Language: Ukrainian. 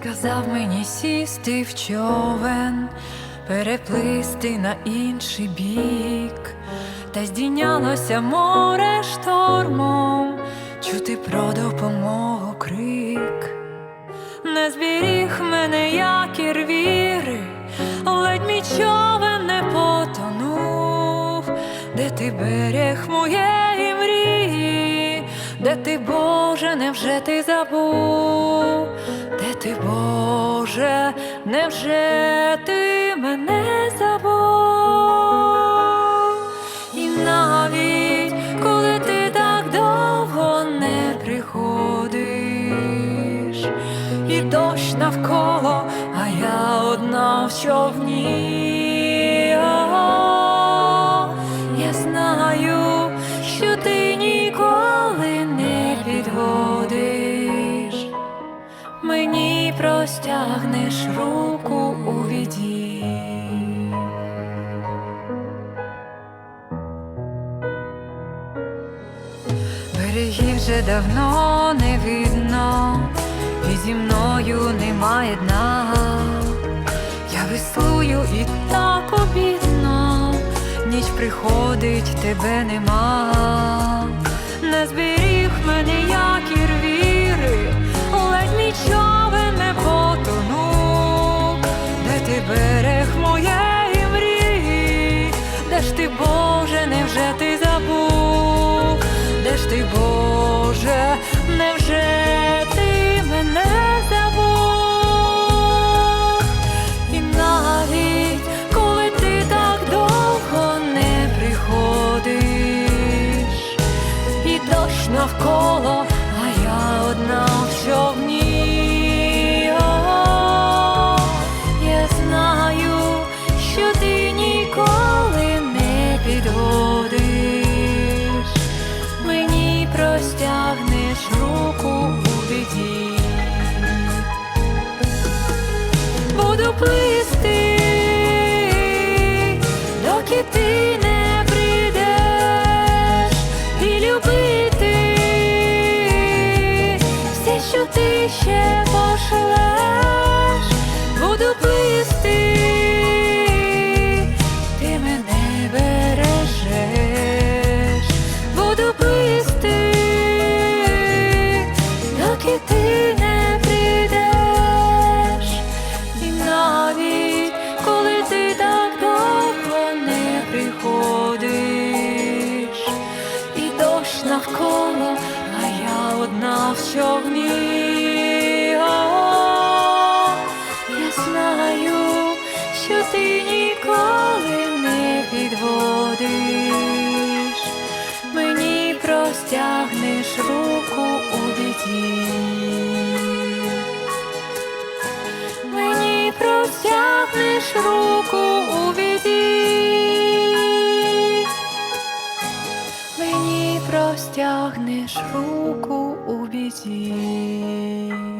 сказав мені сісти в човен, переплисти на інший бік, та здійнялося море штормом, чути про допомогу крик. Не зберіг мене якір віри, ледь мій човен не потонув, де ти берег моєї мрії, де ти, Боже, невже ти забув, де ти, Боже, невже ти мене забув? І навіть коли ти так довго не приходиш, і дощ навколо, а я одна в човні. Я знаю, що ти ніколи простягнеш руку у віді. Берегів вже давно не видно, і зі мною немає дна. Я веслую і так обідно, ніч приходить, тебе нема. Не зберіг мене якір віри, ледь мій човен навколо, а я одна в човні. Я знаю, що ти ніколи не підводиш, мені простягнеш руку у біді. Буду плисти, одна в човні. Я знаю, що ти ніколи не підводиш, мені простягнеш руку у біді. Мені простягнеш руку у біді. Мені простягнеш руку у біді.